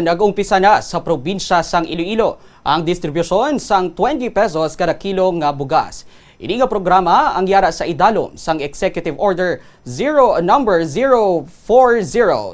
nag-umpisa na sa probinsya sang Iloilo ang distribusyon sang 20 pesos kada kilo nga bugas. Ini nga programa ang yara sa idalom sang Executive Order 0 number 040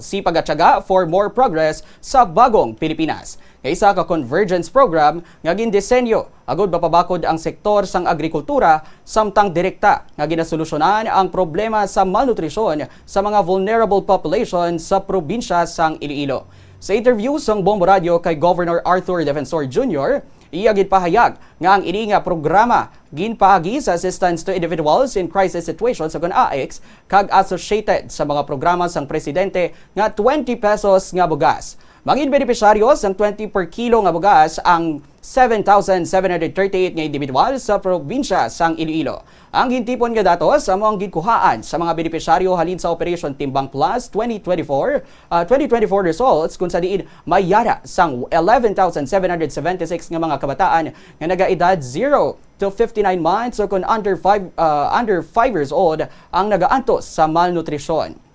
si pagatyaga for more progress sa bagong Pilipinas. Nga isa ka convergence program nga gindisenyo agud mapabakod ang sektor sang agrikultura samtang direkta nga ginasolusyonan ang problema sa malnutrisyon sa mga vulnerable population sa probinsya sang Iloilo. Sa interview sang Bombo Radio kay Governor Arthur Defensor Jr., iyagid pahayag nga ang ini nga programa ginpaagi sa assistance to individuals in crisis situations sa AX kag associated sa mga programa sang presidente nga 20 pesos nga bugas. Mangin benepisyaryo sang 20 per kilo nga bugas ang 7,738 nga individual sa probinsya sang Iloilo. Ang gintipon nga datos amo ang gikuhaan sa mga benepisyaryo halin sa Operation Timbang Plus 2024 uh, 2024 results kung sa diin may yara sang 11,776 nga mga kabataan nga nagaedad 0 to 59 months o kung under 5 uh, under 5 years old ang nagaantos sa malnutrisyon.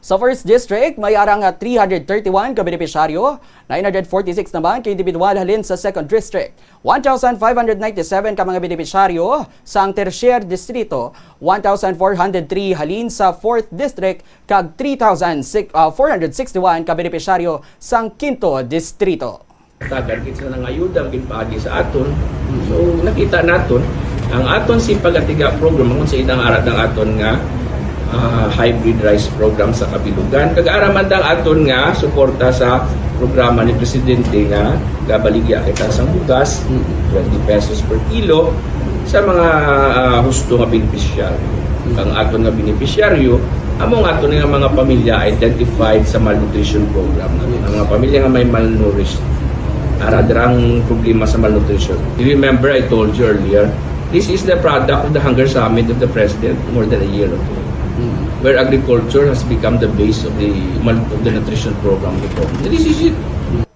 Sa first district, may arang nga 331 ka benepisyaryo, 946 naman ka individual halin sa second district, 1,597 ka mga benepisyaryo sa ang tertiary distrito, 1,403 halin sa fourth district, kag 3,461 ka benepisyaryo sa ang quinto distrito. tagan kita nang ayuda ginpaagi sa aton. So nakita naton ang aton si pagatiga program kung sa idang arat ng aton nga ah, hybrid rice program sa kabilugan. Kag-araman dang aton nga suporta sa programa ni presidente nga gabaligya kita sa bugas 20 pesos per kilo sa mga ah, husto nga beneficiaryo. Ang aton nga beneficiaryo among aton nga mga pamilya identified sa malnutrition program namin. Ang mga pamilya nga may malnourished aradrang problema sa malnutrition. You remember I told you earlier, this is the product of the Hunger Summit of the President more than a year ago, where agriculture has become the base of the, of the nutrition program before. This is it.